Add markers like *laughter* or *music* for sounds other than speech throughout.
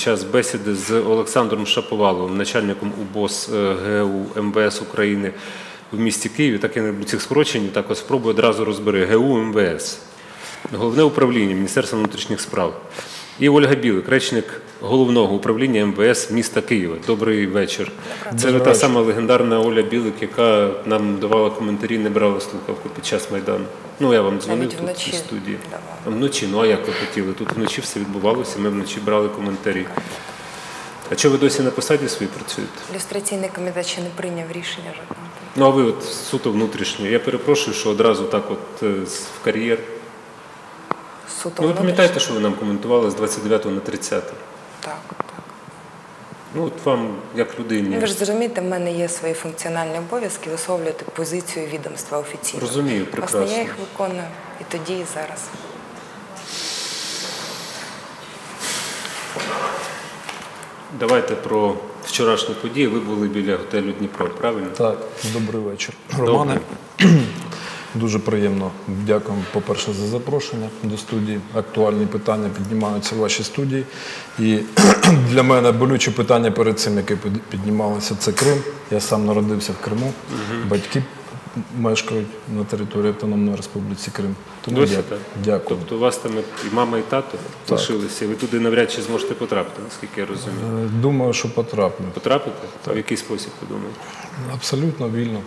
час бесіди з Олександром Шаповаловим, начальником УБОС е, ГУ МВС України в місті Києві. Так я не люблю цих скорочень, так ось спробую одразу розбери ГУ МВС. Головне управління Міністерства внутрішніх справ. І Ольга Білик, речник головного управління МВС міста Києва. Добрий вечір. Це та сама легендарна Оля Білик, яка нам давала коментарі, не брала слухавку під час Майдану. Ну, я вам дзвонив Навіть тут вночі у студії. давала. А Вночі, ну а як ви хотіли? Тут вночі все відбувалося, ми вночі брали коментарі. А чого ви досі на посаді своїй працюєте? Люстраційний комітет ще не прийняв рішення жодного. Ну, а ви от суто внутрішньо. Я перепрошую, що одразу так от е, в кар'єр. Суто Ну, ви пам'ятаєте, що ви нам коментували з 29 на 30? Так, так. Ну, от вам, як людині. Ви ж зрозумієте, в мене є свої функціональні обов'язки висловлювати позицію відомства офіційно. Розумію, прекрасно. Власне, я їх виконую і тоді, і зараз. Давайте про вчорашні події. Ви були біля готелю Дніпро, правильно? Так, добрий вечір. Романе, дуже приємно. Дякуємо, по-перше, за запрошення до студії. Актуальні питання піднімаються в вашій студії. І *clears throat* для мене болюче питання перед цим, яке піднімалося, це Крим. Я сам народився в Криму. Батьки мешкають на території Автономної Республіки Крим. Тому Досі дя- так? дякую. Тобто у вас там і мама, і тато лишилися, і ви туди навряд чи зможете потрапити, наскільки я розумію. Е, Думаю, що потраплю. Потрапите? В який спосіб ви думаєте? Абсолютно вільно.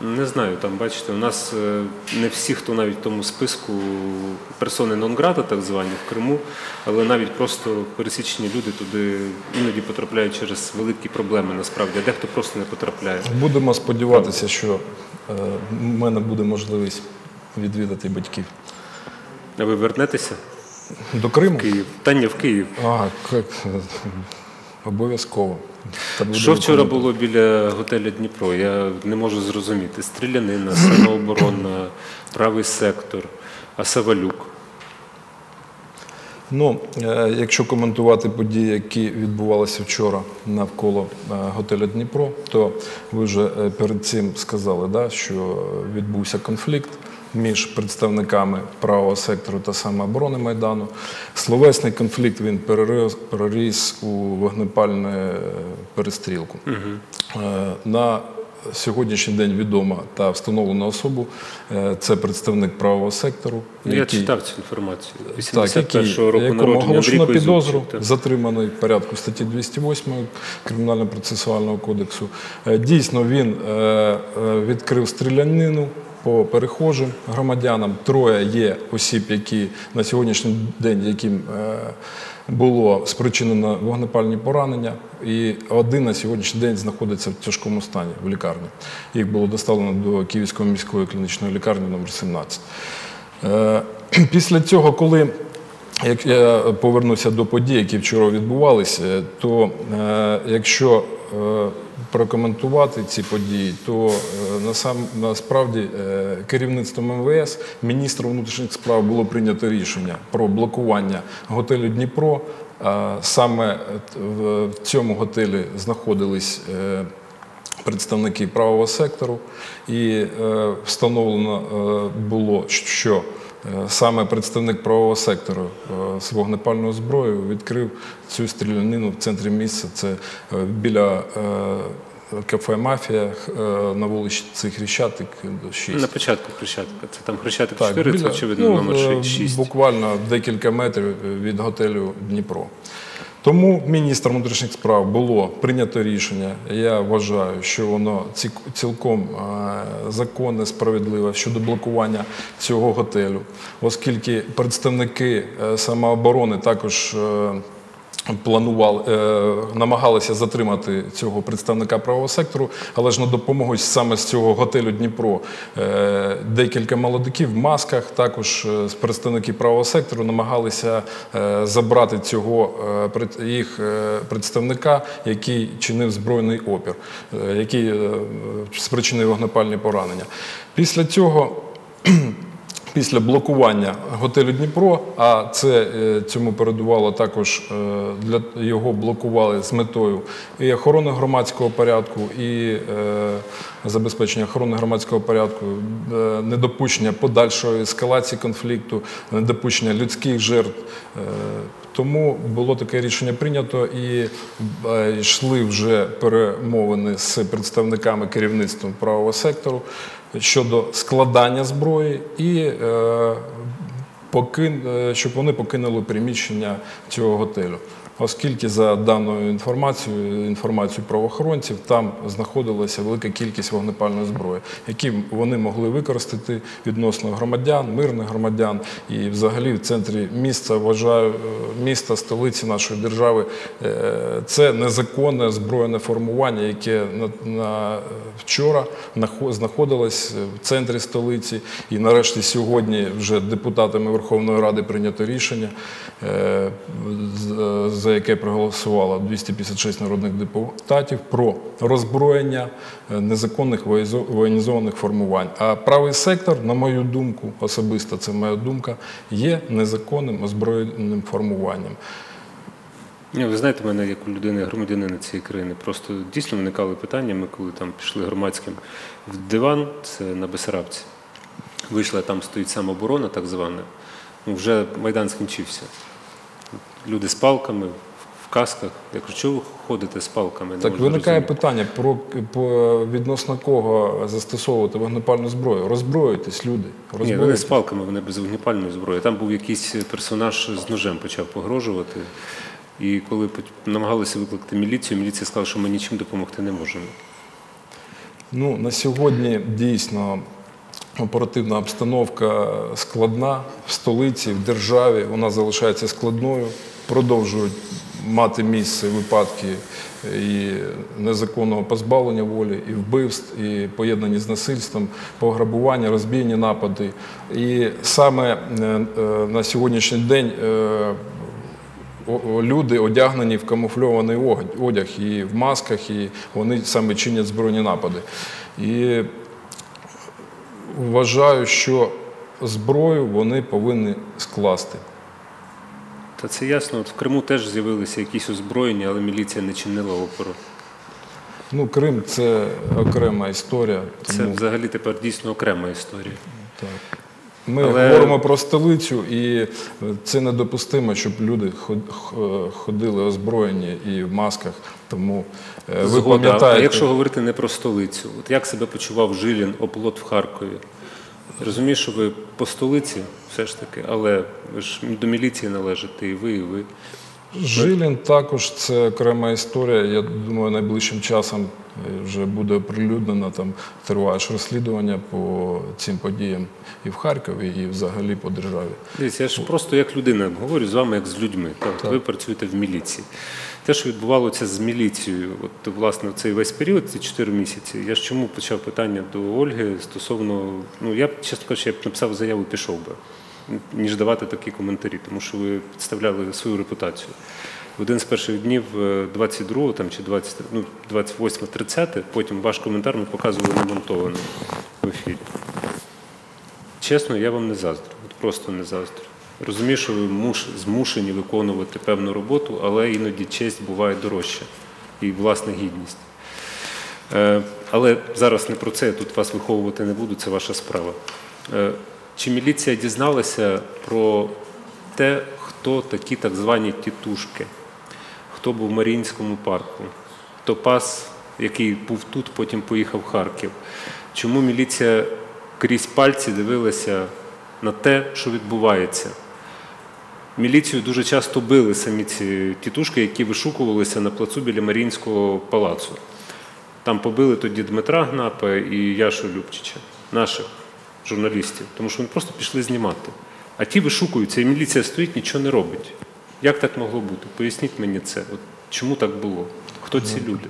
Не знаю, там бачите, у нас е, не всі, хто навіть в тому списку персони нон-грата, так звані в Криму, але навіть просто пересічні люди туди іноді потрапляють через великі проблеми насправді, а дехто просто не потрапляє. Будемо сподіватися, що е, в мене буде можливість відвідати батьків. А ви вернетеся До Криму? в Київ? Та ні, в Київ. А? Обов'язково. Що вчора було біля готеля Дніпро? Я не можу зрозуміти. Стрілянина, самооборона, правий сектор, а Савалюк. Ну, е, якщо коментувати події, які відбувалися вчора навколо е, готеля Дніпро, то ви вже е, перед цим сказали, да, що відбувся конфлікт між представниками правого сектору та самооборони Майдану. Словесний конфлікт він переріс у вогнепальну е, перестрілку. Угу. На сьогоднішній день відома та встановлена особу е, це представник правого сектору. Ну, Я читав цю інформацію. 81-го року якому оголошено підозру, так. затриманий в порядку статті 208 Кримінально-процесуального кодексу. Е, Дійсно, він е, відкрив стрілянину по перехожим громадянам. Троє є осіб, які на сьогоднішній день, яким було спричинено вогнепальні поранення, і один на сьогоднішній день знаходиться в тяжкому стані в лікарні. Їх було доставлено до Київської міської клінічної лікарні номер 17. Е, *clears throat* Після цього, коли як я повернуся до подій, які вчора відбувалися, то е, якщо е, прокоментувати ці події, то е, насправді е, керівництвом МВС, міністром внутрішніх справ було прийнято рішення про блокування готелю Дніпро. Саме в цьому готелі знаходились е, представники правого сектору, і е, встановлено е, було, що е, саме представник правого сектору е, з вогнепальною зброєю відкрив цю стрілянину в центрі місця. Це е, біля е, кафе Мафія е, на вулиці Хрещатик 6. На початку Хрещатика. Це там Хрещатик Так, 4, це очевидно ну, номер е, 6. Буквально декілька метрів від готелю Дніпро. Тому міністром внутрішніх справ було прийнято рішення. Я вважаю, що воно ці- цілком е, законне, справедливе щодо блокування цього готелю, оскільки представники е, самооборони також. Е, Планували, е, намагалися затримати цього представника правого сектору, але ж на допомогу саме з цього готелю Дніпро е, декілька молодиків в масках, також е, з представники правого сектору, намагалися е, забрати цього е, їх е, представника, який чинив збройний опір, е, який е, спричинив вогнепальні поранення. Після цього після блокування готелю Дніпро, а це е, цьому передувало також е, для його блокували з метою і охорони громадського порядку, і е, забезпечення охорони громадського порядку, недопущення подальшої ескалації конфлікту, недопущення людських жертв. Тому було таке рішення прийнято і йшли вже перемовини з представниками керівництва правого сектору щодо складання зброї і е, покин, е, щоб вони покинули приміщення цього готелю. Оскільки за даною інформацією, інформацією правоохоронців, там знаходилася велика кількість вогнепальної зброї, які вони могли використати відносно громадян, мирних громадян. І взагалі в центрі міста вважаю е, міста, столиці нашої держави. е, Це незаконне збройне формування, яке на, на вчора знаходилось в центрі столиці. І нарешті сьогодні вже депутатами Верховної Ради прийнято рішення, е, з- за яке проголосувало 256 народних депутатів про роззброєння е, незаконних воєнізованих формувань. А правий сектор, на мою думку, особисто це моя думка, є незаконним озброєним формуванням. Ви знаєте, мене як у людини, громадянина цієї країни, просто дійсно виникали питання. Ми коли там пішли громадським в диван, це на Бесарабці. Вийшла, там стоїть самооборона, так звана. Ну, вже Майдан скінчився. Люди з палками, в касках. Я кажу, чого ви ходите з палками? Не Так виникає зрозуміти. питання про, про відносно кого застосовувати вогнепальну зброю. Роззброїтесь, люди. Ні, вони з палками, вони без вогнепальної зброї. Там був якийсь персонаж з ножем почав погрожувати. І коли намагалися викликати міліцію, міліція сказала, що ми нічим допомогти не можемо. Ну, на сьогодні дійсно оперативна обстановка складна в столиці, в державі. Вона залишається складною. Продовжують мати місце випадки і незаконного позбавлення волі, і вбивств, і поєднані з насильством, пограбування, розбійні напади. І саме е, е, на сьогоднішній день е, люди одягнені в камуфльований одяг і в масках, і вони саме чинять збройні напади. І вважаю, що зброю вони повинні скласти. Та це ясно. От в Криму теж з'явилися якісь озброєння, але міліція не чинила опору. Ну, Крим це окрема історія. Це взагалі тепер дійсно окрема історія. так. Ми Але- говоримо про столицю, і це недопустимо, щоб люди ходили озброєні і в масках. Тому е, ви Згода. пам'ятаєте. А якщо говорити не про столицю, от як себе почував Жилін, оплот в Харкові? Розумію, що ви по столиці все ж таки, але ви ж до міліції належите, і ви, і ви. Жилін також це окрема історія. Я думаю, найближчим часом вже буде оприлюднено. Там триває ж розслідування по цим подіям і в Харкові, і взагалі по державі. Дивіться, я ж просто як людина говорю з вами як з людьми. Так, Ви працюєте в міліції. Те, що відбувалося з міліцією, от власне цей весь період, ці 4 місяці, я ж чому почав питання до Ольги стосовно, ну я б, чесно кажучи, я б написав заяву, пішов би, ніж давати такі коментарі, тому що ви підставляли свою репутацію. В один з перших днів, е, 22 там, чи 20, ну, 28 30 потім ваш коментар ми показували немонтованим в ефірі. Чесно, я вам не заздрю, от просто не заздрю. Розумію, що ви муш, змушені виконувати певну роботу, але іноді честь буває дорожча і власна гідність. Е, але зараз не про це, я тут вас виховувати не буду, це ваша справа. Е, чи міліція дізналася про те, хто такі так звані тітушки, хто був в Маріїнському парку, хто пас, який був тут, потім поїхав в Харків? Чому міліція крізь пальці дивилася на те, що відбувається? Міліцію дуже часто били самі ці тітушки, які вишукувалися на плацу біля Маріїнського палацу. Там побили тоді Дмитра Гнапа і Яшу Любчича, наших журналістів, тому що вони просто пішли знімати. А ті вишукуються, і міліція стоїть, нічого не робить. Як так могло бути? Поясніть мені це. От чому так було? Хто ці люди?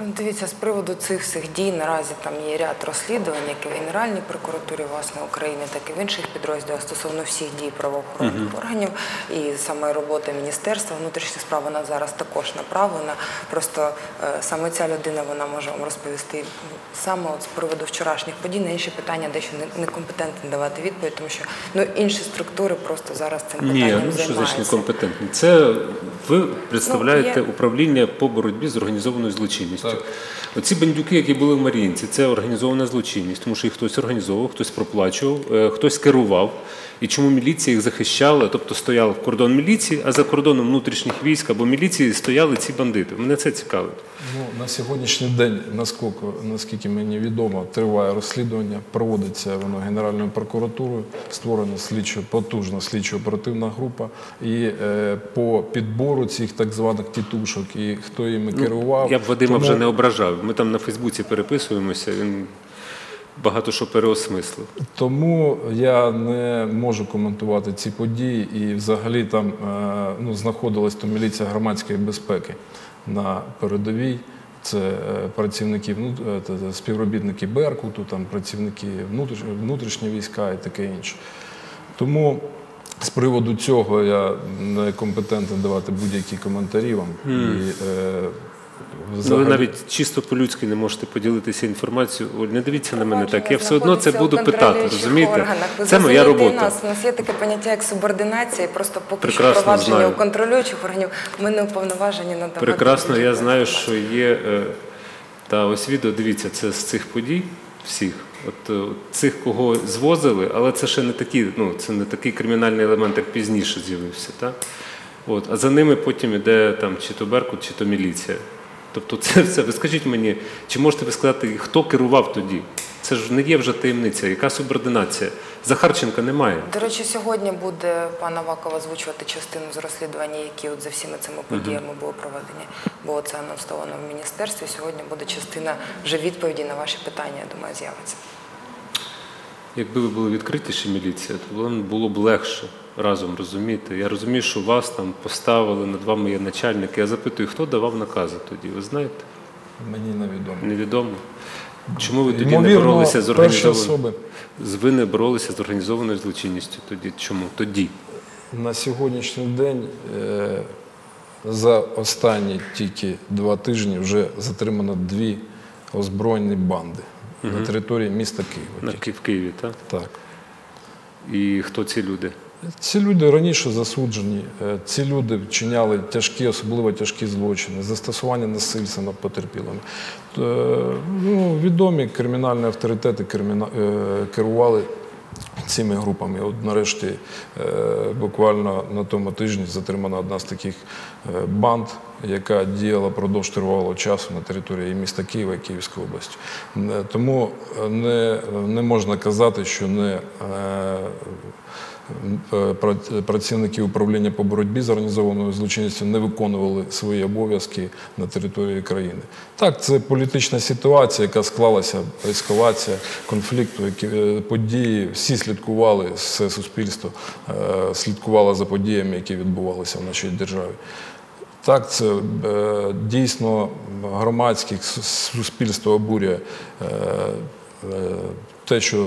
Ну, Дивіться, з приводу цих всіх дій наразі там є ряд розслідувань, як і в Генеральній прокуратурі власне України, так і в інших підрозділах стосовно всіх дій правоохоронних органів і саме роботи Міністерства внутрішніх справ вона зараз також направлена. Просто е, саме ця людина вона може вам розповісти ну, саме от з приводу вчорашніх подій. На інші питання дещо не- некомпетентно давати відповідь, тому що ну інші структури просто зараз цим Ні, ну що значить некомпетентні? Це ви представляєте Ну, є- управління по боротьбі з організованою злочинністю. Так. Оці бандюки, які були в Маріїнці, це організована злочинність, тому що їх хтось організовував, хтось проплачував, е, хтось керував. І чому міліція їх захищала, тобто стояла в кордон міліції, а за кордоном внутрішніх військ або міліції стояли ці бандити. Мене це цікавить. Ну, на сьогоднішній день, наскільки, наскільки мені відомо, триває розслідування, проводиться воно Генеральною прокуратурою, створена слідчо, потужна слідчо-оперативна група. І е, по підбору цих так званих тітушок і хто їми керував. Ну, Я б Вадима тому- вже не ображав. Ми там на Фейсбуці переписуємося, він багато що переосмислив. Тому я не можу коментувати ці події. І взагалі там е, ну, знаходилась то міліція громадської безпеки на передовій. Це е, працівники ну, е, співробітники Беркуту, там працівники внутріш, внутрішні війська і таке інше. Тому з приводу цього я не компетентний давати будь-які коментарі вам. І, е, Ну, взагалі- ви навіть чисто по-людськи не можете поділитися інформацією. Оль, не дивіться на мене так. Я все одно це буду питати. Розумієте? Це моя робота. Нас. У нас є таке поняття як субординація, просто поки Прекрасно що провадження знаю. у контролюючих органів ми не уповноважені надавати. Прекрасно, я знаю, що є. е, Та ось відео, дивіться, це з цих подій всіх. От е, цих, кого звозили, але це ще не такі, ну це не такий кримінальний елемент, як пізніше з'явився. От, а за ними потім іде там чи то Беркут, чи то міліція. Тобто це все. Ви скажіть мені, чи можете ви сказати, хто керував тоді? Це ж не є вже таємниця. Яка субординація? Захарченка немає. До речі, сьогодні буде пан Аваков озвучувати частину з розслідування, які от за всіми цими подіями були проведені. Було це анонсовано в міністерстві. Сьогодні буде частина вже відповіді на ваші питання, я думаю, з'явиться. Якби ви були відкритіші міліція, то вам було б легше разом розуміти. Я розумію, що вас там поставили, над вами є начальник. Я запитую, хто давав накази тоді? Ви знаєте? мені невідомо. Невідомо. Чому ви тоді не боролися з організованою? Ви не боролися з організованою злочинністю тоді. Чому? Тоді. На сьогоднішній день е, за останні тільки два тижні вже затримано дві озброєні банди на території міста Києва. На. В Києві, так? Так. І хто ці люди? Ці люди раніше засуджені. Е, Ці люди вчиняли тяжкі, особливо тяжкі злочини, застосування насильства над потерпілими. Е, Ну, відомі кримінальні авторитети е, керували цими групами. От нарешті буквально на тому тижні затримана одна з таких банд, яка діяла продовж тривалого часу на території міста Києва і Київської області. Е, Тому е, не, не можна казати, що не е, е, працівники управління по боротьбі з організованою злочинністю не виконували свої обов'язки на території країни. Так, це політична ситуація, яка склалася, ескалація конфлікту, які е, події всі слідкували, все суспільство е, слідкувало за подіями, які відбувалися в нашій державі. Так, це е, дійсно громадське суспільство обурює е, е, те, що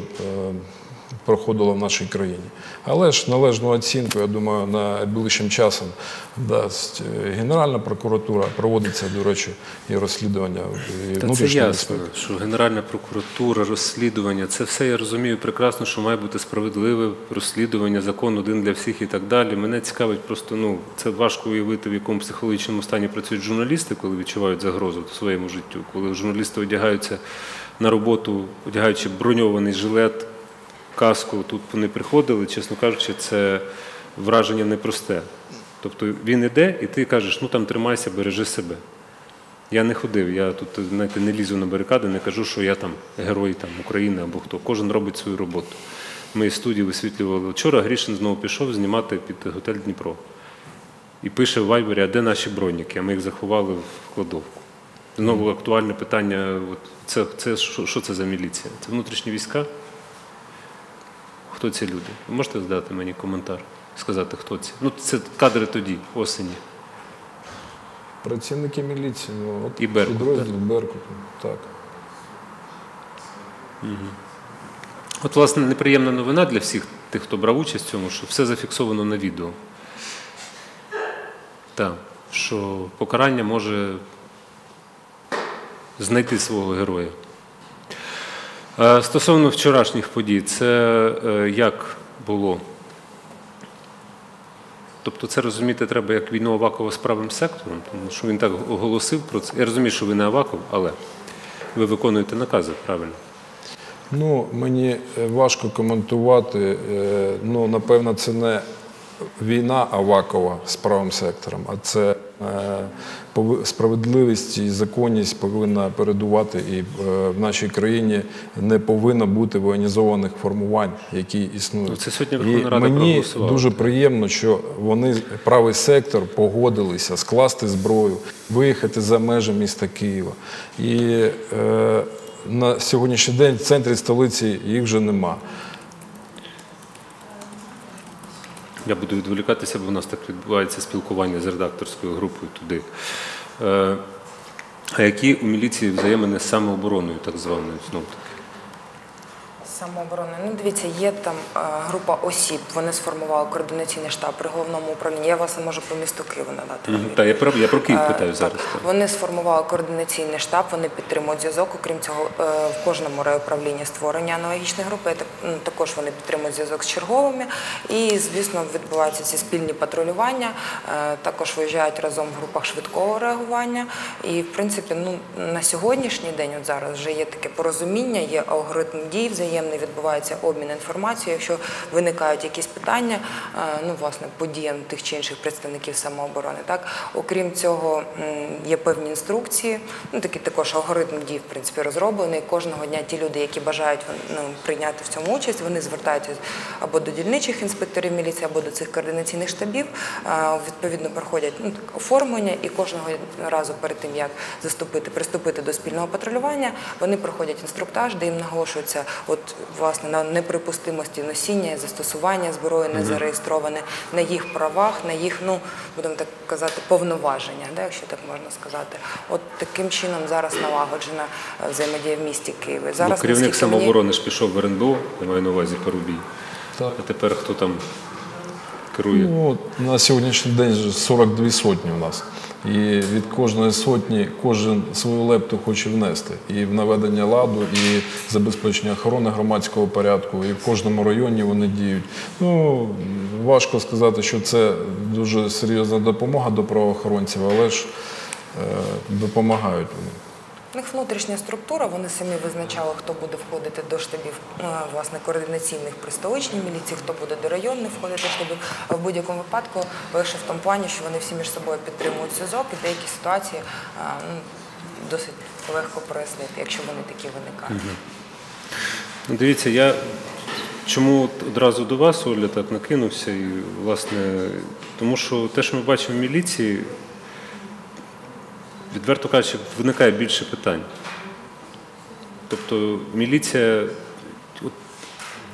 проходило в нашій країні. Але ж належну оцінку, я думаю, найближчим часом дасть е, Генеральна прокуратура, проводиться, до речі, і розслідування і Та це ясно, що Генеральна прокуратура, розслідування, це все я розумію прекрасно, що має бути справедливе розслідування, закон один для всіх і так далі. Мене цікавить просто, ну, це важко уявити, в якому психологічному стані працюють журналісти, коли відчувають загрозу своєму життю, коли журналісти одягаються на роботу, одягаючи броньований жилет, каску. Тут вони приходили, чесно кажучи, це враження непросте. Тобто він іде, і ти кажеш, ну там тримайся, бережи себе. Я не ходив, я тут знаєте, не лізу на барикади, не кажу, що я там герой там, України або хто. Кожен робить свою роботу. Ми із студії висвітлювали. Вчора Грішин знову пішов знімати під готель Дніпро. І пише в Вайбері, а де наші броніки? А ми їх заховали в кладовку. Знову актуальне питання: от це, це, що, що це за міліція? Це внутрішні війська? Хто ці люди? Ви можете задати мені коментар, сказати, хто ці? Ну, це кадри тоді, осені. Працівники міліції, ну, от І Беркут, підрозділ Беркут, так. От, власне, неприємна новина для всіх тих, хто брав участь в цьому, що все зафіксовано на відео. Так, що покарання може знайти свого героя. Е, Стосовно вчорашніх подій, це е, як було? Тобто це розуміти треба як війну Авакова з правим сектором, тому що він так оголосив про це. Я розумію, що ви не Аваков, але ви виконуєте накази, правильно? Ну, мені е, важко коментувати. Ну, напевно, це не війна Авакова з правим сектором, а це справедливість і законність повинна передувати. І е, в нашій країні не повинно бути воєнізованих формувань, які існують. Ну, це сьогодні Верховна Рада мені дуже приємно, що вони правий сектор погодилися скласти зброю, виїхати за межі міста Києва. І е, на сьогоднішній день в центрі столиці їх вже нема. Я буду відволікатися, бо в нас так відбувається спілкування з редакторською групою туди. Е, А які у міліції взаємини з самообороною, так званою, знов таки? Самооборони. Ну, дивіться, є там е, група осіб. Вони сформували координаційний штаб при головному управлінні. Я вас можу по місту Києву надати. Мгм. Та, я, про, я про Київ Е, питаю зараз. так. Вони сформували координаційний штаб, вони підтримують зв'язок. Окрім цього, е, в кожному райуправлінні створення аналогічних груп. І так- м, Також вони підтримують зв'язок з черговими. І, звісно, відбуваються ці спільні патрулювання. Також виїжджають разом в групах швидкого реагування. І, в принципі, ну на сьогоднішній день, от зараз вже є таке порозуміння, є алгоритм дій взаємний, відбувається обмін інформацією. Якщо виникають якісь питання, е, ну власне по діям тих чи інших представників самооборони. Так, окрім цього, є певні інструкції. Ну такий також алгоритм дій, в принципі, розроблений. Кожного дня ті люди, які бажають ну, прийняти в цьому участь, вони звертаються або до дільничих інспекторів міліції, або до цих координаційних штабів. Е, Відповідно, проходять ну, так, оформлення, і кожного разу перед тим як заступити, приступити до спільного патрулювання, вони проходять інструктаж, де їм наголошується, от власне на неприпустимості носіння, і застосування зброї не зареєстроване, на їх правах, на їх, ну будемо так казати, повноваження, да, якщо так можна сказати. От таким чином зараз налагоджена е, взаємодія в місті Києві. Зараз Ну, керівник наскільки мені- самооборони ж пішов в РНБО, я маю на увазі Парубій. Так. А тепер хто там керує? Ну, на сьогоднішній день же 42 сотні у нас. І від кожної сотні кожен свою лепту хоче внести. І в наведення ладу, і забезпечення охорони громадського порядку, і в кожному районі вони діють. Ну, важко сказати, що це дуже серйозна допомога до правоохоронців, але ж е, допомагають вони. Них внутрішня структура, вони самі визначали, хто буде входити до штабів е, власне координаційних при столичній міліції, хто буде до районних входити штабів. В будь-якому випадку лише в тому плані, що вони всі між собою підтримують зв'язок і деякі ситуації е, ну, досить легко прояснити, якщо вони такі виникають. Дивіться, я чому одразу до вас, Оля, так накинувся, і, власне, тому що те, що ми бачимо в міліції, відверто кажучи, виникає більше питань. Тобто міліція, от,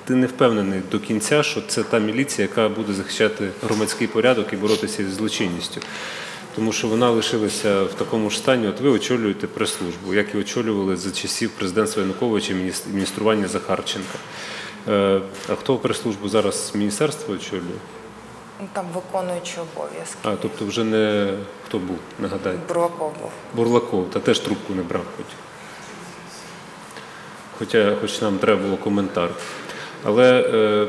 ти не впевнений до кінця, що це та міліція, яка буде захищати громадський порядок і боротися із злочинністю. Тому що вона лишилася в такому ж стані. От ви очолюєте прес-службу, як і очолювали за часів президентства Януковича і міністрування Захарченка. Е, А хто прес-службу зараз міністерство очолює? Ну, Там виконуючі обов'язки. А, тобто вже не хто був, нагадайте. Бурлаков був. Бурлаков, та теж трубку не брав хоч. Хоча хоч нам треба було коментар. Але е,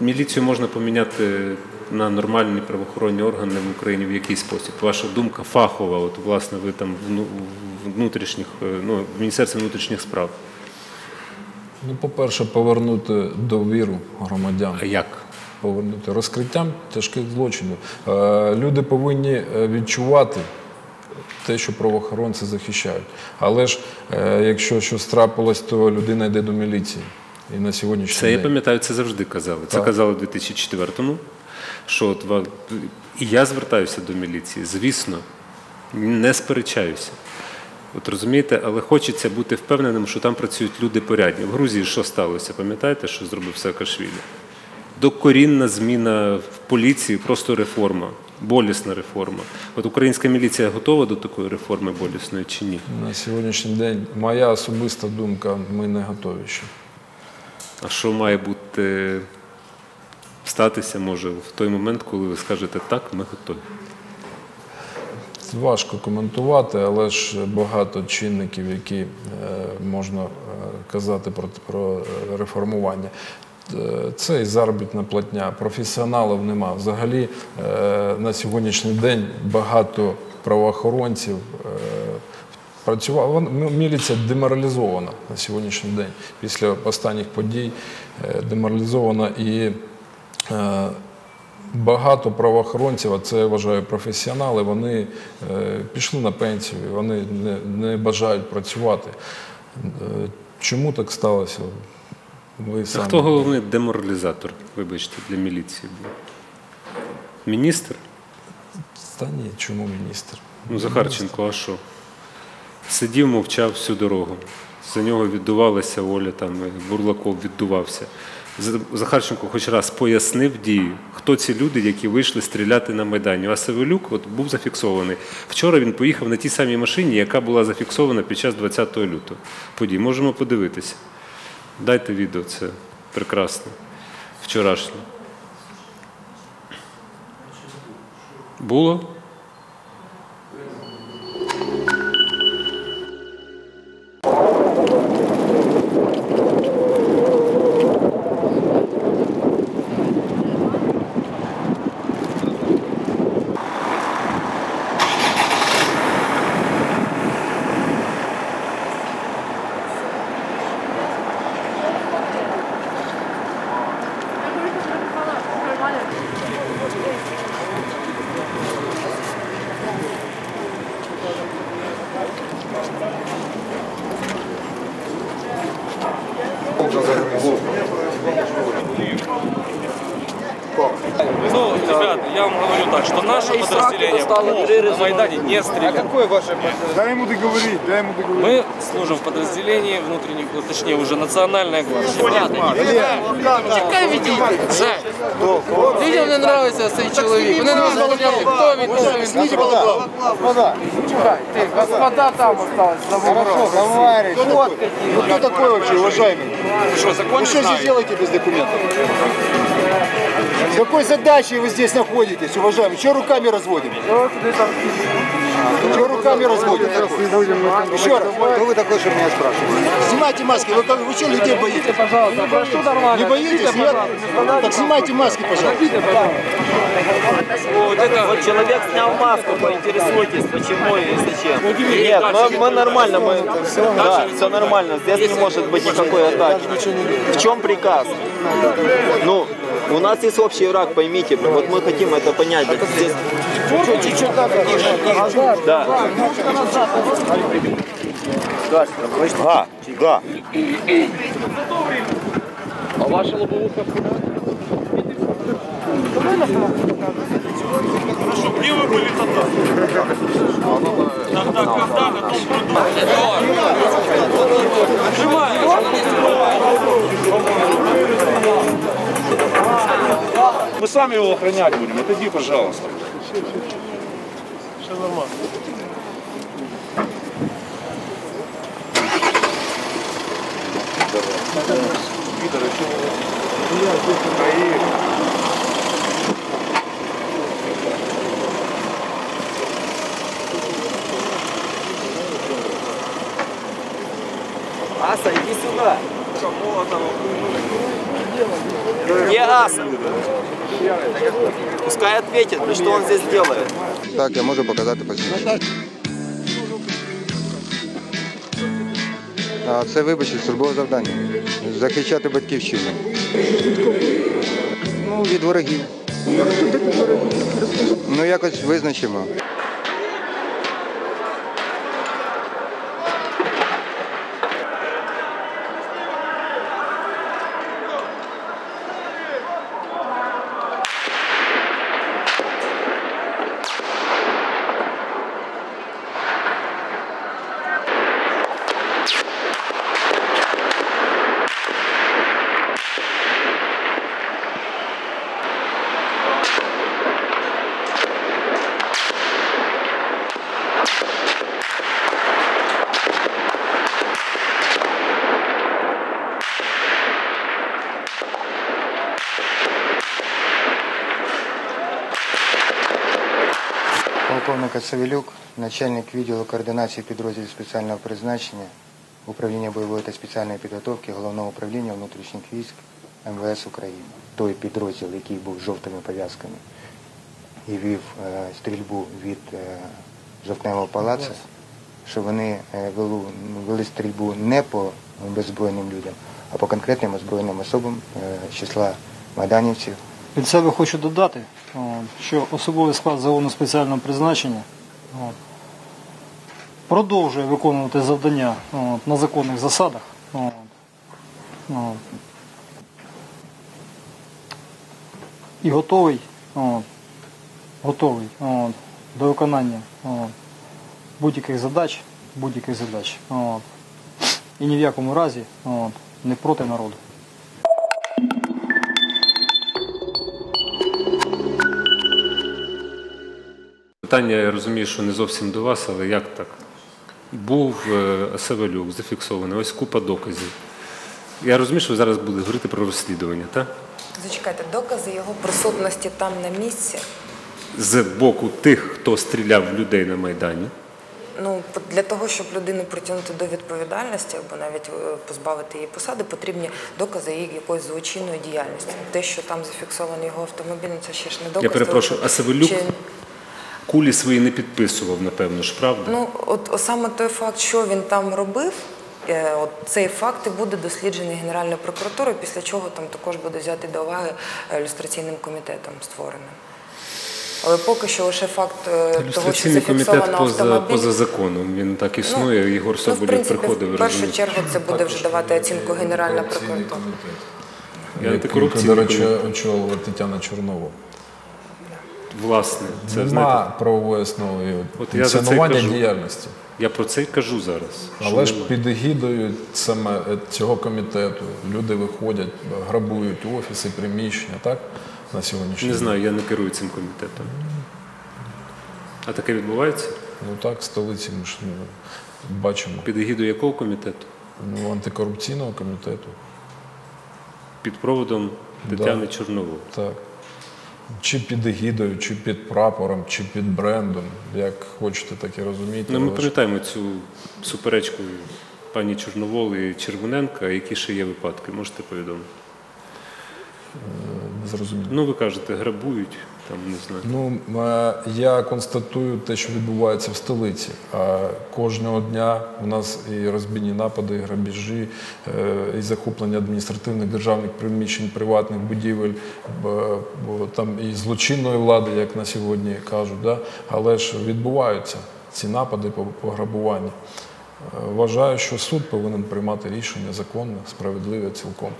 міліцію можна поміняти на нормальні правоохоронні органи в Україні в який спосіб? Ваша думка фахова, от власне ви там внутрішніх, е, ну, в Міністерстві внутрішніх справ. Ну, по-перше, повернути довіру громадян. А як? Повернути розкриттям тяжких злочинів. Е, Люди повинні е, відчувати те, що правоохоронці захищають. Але ж е, якщо щось трапилось, то людина йде до міліції. І на сьогоднішній Це я пам'ятаю, це завжди казали. Це Так. казали в 2004-му. Що от і я звертаюся до міліції, звісно, не сперечаюся. От розумієте, але хочеться бути впевненим, що там працюють люди порядні. В Грузії що сталося? Пам'ятаєте, що зробив Саакашвілі? Докорінна зміна в поліції, просто реформа. болісна реформа. От українська міліція готова до такої реформи болісної чи ні? На сьогоднішній день моя особиста думка, ми не готові ще. А що має бути статися може в той момент, коли ви скажете так, ми готові? Важко коментувати, але ж багато чинників, які е, можна е, казати про, про е, реформування. Е, Це і заробітна платня, професіоналів нема. Взагалі е, на сьогоднішній день багато правоохоронців е, працювало. Міліція деморалізована на сьогоднішній день. Після останніх подій деморалізована і Багато правоохоронців, а це я вважаю професіонали, вони пішли на пенсію, вони не, бажають працювати. Чому так сталося? Ви А самі. хто головний деморалізатор, вибачте, для міліції був? Міністр? Та ні, чому міністр? Ну, Захарченко, а що? Сидів, мовчав всю дорогу. За нього віддувалася Оля, там, Бурлаков віддувався. Захарченко хоч раз пояснив дію, хто ці люди, які вийшли стріляти на Майдані. А Савелюк от, був зафіксований. Вчора він поїхав на тій самій машині, яка була зафіксована під час 20 лютого. Подій. Можемо подивитися. Дайте відео, це прекрасно. Вчорашнє. Було? на Майдане не стреляет. Какое ваше Дай ему договорить, дай ему договорить. Мы служим в подразделении внутренних, ну, точнее, уже национальная гвардия. Чекай відійти. Жень. Людям не подобається цей чоловік. Вони не розмовляли, хто він, що він. Извините, господа. Господа. Чекай, ти, господа там осталось за Хорошо, вопросом. товарищ. Вот. Ну кто такой вообще, уважаемый? Вы что, закон Вы что здесь делаете без документов? С какой задачей вы здесь находитесь, уважаемый? Чего руками разводим? Чего руками разводим? Еще раз. Кто вы такой, чтобы меня спрашивать? Снимайте маски. Вы, вы что людей боитесь? Пожалуйста, прошу нормально. Не боитесь? Нет? Так снимайте маски, пожалуйста. Вот это Вот человек снял маску, поинтересуйтесь, почему и зачем. Нет, мы, мы нормально, мы, да, все нормально, здесь не может быть никакой атаки. В чем приказ? Ну, у нас есть общий враг, поймите, вот мы хотим это понять. Здесь... Да. Да, да. Мы сами его охранять будем, отойди, пожалуйста. Все, все, все. все нормально. Питер, еще я здесь проехал. Аса, иди сюда. Кому-то, Где Аса? Пускай ответит, что он здесь делает. Так, я можу показати посвідчення. А це, вибачте, службове завдання. Захищати батьківщину. Ну, від ворогів. Ну, якось визначимо. Полковник Савелюк, начальник відділу координації підрозділів спеціального призначення Управління бойової та спеціальної підготовки Головного управління внутрішніх військ МВС України. Той підрозділ, який був жовтими пов'язками і вів е, стрільбу від е, жовтневого палацу, що вони е, вели, вели стрільбу не по беззбройним людям, а по конкретним озброєним особам числа майданівців, Від себе хочу додати, що особовий склад загону спеціального призначення продовжує виконувати завдання на законних засадах. І готовий, готовий до виконання будь-яких задач, будь-яких задач. І ні в якому разі не проти народу. Питання, я розумію, що не зовсім до вас, але як так? Був е, Савелюк, зафіксований, ось купа доказів. Я розумію, що ви зараз будете говорити про розслідування, так? Зачекайте, докази його присутності там на місці. З боку тих, хто стріляв в людей на Майдані. Ну, для того, щоб людину притягнути до відповідальності або навіть е, позбавити її посади, потрібні докази її якоїсь злочинної діяльності. Те, що там зафіксований його автомобіль, ну, це ще ж не доказ. Я перепрошую, а Савелюк чи- кулі свої не підписував, напевно ж, правда? Ну, от саме той факт, що він там робив, е, от цей факт і буде досліджений Генеральною прокуратурою, після чого там також буде взяти до уваги е, люстраційним комітетом створеним. Але поки що лише факт е, того, що Ілюстраційний комітет зафіксовано поза, автомобіль. поза законом. Він так існує. Єгор ну, в Соболєв принципі, приходив. в першу чергу це буде вже давати оцінку Генеральна прокуратура. до речі, очолила Тетяна Чорнова. Власне, це Нема правової основи От я за це й функціонування кажу. діяльності. я про це й кажу зараз. Але ж під егідою саме е, цього комітету люди виходять, грабують офіси, приміщення, так? На сьогоднішній Не знаю, я не керую цим комітетом. А таке відбувається? Ну так, в столиці ми ж ну, бачимо. Під егідою якого комітету? Ну, антикорупційного комітету. Під проводом Да. Тетяни Чорнової. Так. Чи під егідою, чи під прапором, чи під брендом, як хочете, так і розумієте. Ну, ми пам'ятаємо цю суперечку пані Чорновол і Червоненка, які ще є випадки, можете повідомити. Не зрозуміло. Ну, ви кажете, грабують, там не знаю. Ну, е, я констатую те, що відбувається в столиці. А кожного дня у нас і розбійні напади, і грабіжі, е, і захоплення адміністративних державних приміщень, приватних будівель, там і злочинної влади, як на сьогодні кажуть. Да? Але ж відбуваються ці напади по пограбуванню. Е, Вважаю, що суд повинен приймати рішення законне, справедливе цілком.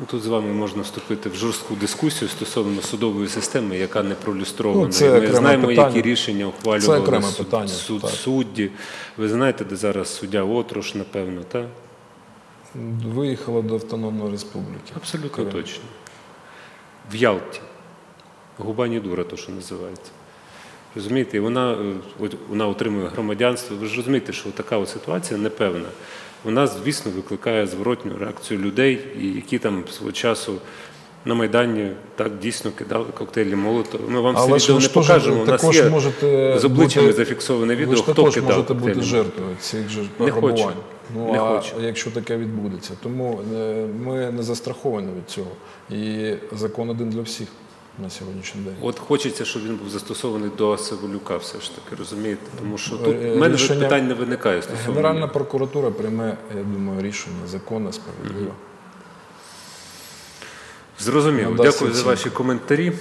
Ну, Тут з вами можна вступити в жорстку дискусію стосовно судової системи, яка не пролюстрована. Ну, це Ми знаємо, питання. які рішення ухвалювали суд, питання, суд так. судді. Ви знаєте, де зараз суддя Отрош, напевно, так? Виїхала до Автономної Республіки. Абсолютно Крим. точно. В Ялті. Губа дура, то, що називається. Розумієте, і вона, е, вона отримує громадянство. Ви ж розумієте, що така от ситуація непевна. Вона, звісно, викликає зворотню реакцію людей, які там свого часу на Майдані так дійсно кидали коктейлі молотова. Ми вам Але ж відео не покажемо. У нас є можете з обличчями бути- зафіксоване відео, Ви ж хто також кидав можете бути жертвою цих же Не хочу. Ну Не а хочу. якщо таке відбудеться, тому е, ми не застраховані від цього. І закон один для всіх на сьогоднішній день. От хочеться, щоб він був застосований до Севолюка, все ж таки, розумієте? Тому що тут Е, в мене рішення- питань не виникає стосовно. Генеральна прокуратура прийме, я думаю, рішення законне, справедливе. Зрозуміло. надасть Дякую за оцінку. ваші коментарі.